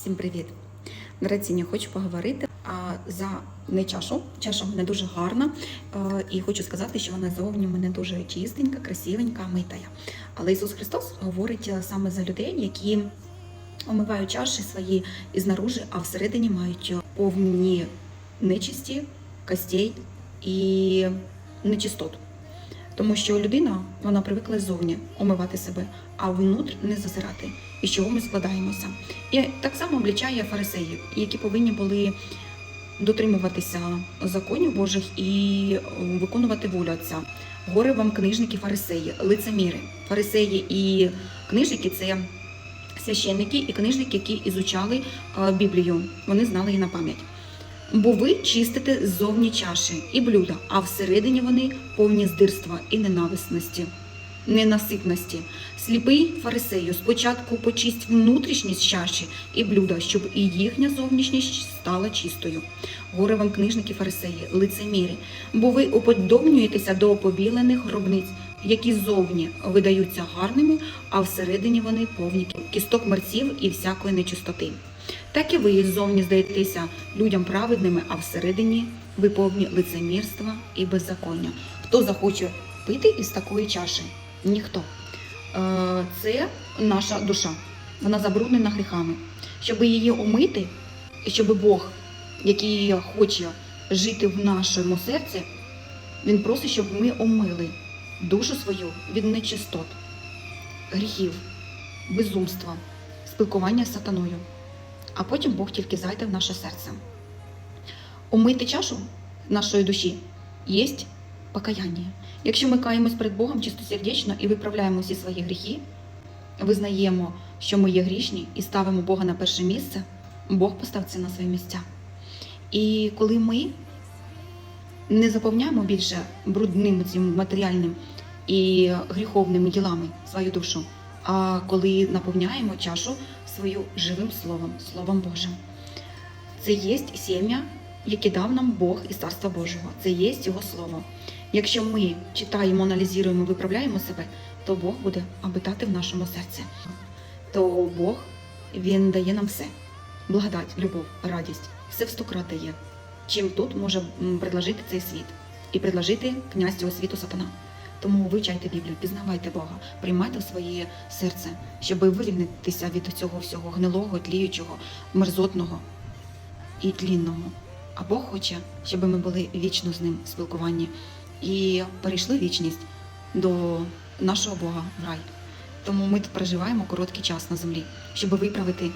Всім привіт! Дорогоцінні, хочу поговорити за не чашу. Чаша мене дуже гарна. е, і хочу сказати, що вона зовні мене дуже чистенька, красивенька, митая. Але Ісус Христос говорить е, саме за людей, які омивають чаші свої ізнаружи, а всередині мають е, повні нечисті, костей і нечистот. Тому що людина вона привикла ззовні омивати себе, а внутрь не зазирати. І з чого ми складаємося. І так само облічає фарисеїв, які повинні були дотримуватися законів Божих і е, виконувати волю Отця. Горе вам книжники, фарисеї, лицеміри. Фарисеї і книжники це священники і книжники, які ізучали е, Біблію. Вони знали її на пам'ять. Бо ви чистите ззовні чаші і блюда, а всередині вони повні здирства і ненависності, ненаситності. Сліпий фарисею спочатку почисть внутрішність чаші і блюда, щоб і їхня зовнішність стала чистою. Горе вам книжники фарисеї, лицеміри, бо ви уподобнюєтеся до побілених гробниць, які зовні видаються гарними, а всередині вони повні кісток мерців і всякої нечистоти. Так і ви ззовні здаєтеся людям праведними, а всередині ви повні лицемірства і беззаконня. Хто захоче пити із такої чаші? Ніхто. Е, Це наша душа. Вона забруднена гріхами. Щоб її омити, щоб Бог, який хоче жити в нашому серці, Він просить, щоб ми омили душу свою від нечистот, гріхів, безумства, спілкування з сатаною а потім Бог тільки зайде в наше серце. Умити чашу нашої душі є покаяння. Якщо ми каємось перед Богом чистосердечно і виправляємо всі свої гріхи, визнаємо, що ми є грішні і ставимо Бога на перше місце, Бог поставить це на свої місця. І коли ми не заповняємо більше брудним цим матеріальним і гріховними ділами свою душу, а коли наповняємо чашу свою живим словом, Словом Божим. Це є сім'я, яке дав нам Бог із Царства Божого. Це є Його Слово. Якщо ми читаємо, аналізуємо, виправляємо себе, то Бог буде обитати в нашому серці. То Бог Він дає нам все: благодать, любов, радість, все в сто крат дає. Чим тут може предложити цей світ і предложити князь цього світу сатана. Тому вивчайте Біблію, пізнавайте Бога, приймайте в своє серце, щоб вивільнитися від цього всього гнилого, тліючого, мерзотного і тлінного. А Бог хоче, щоб ми були вічно з ним в спілкуванні і перейшли вічність до нашого Бога в рай. Тому ми проживаємо короткий час на землі, щоб виправити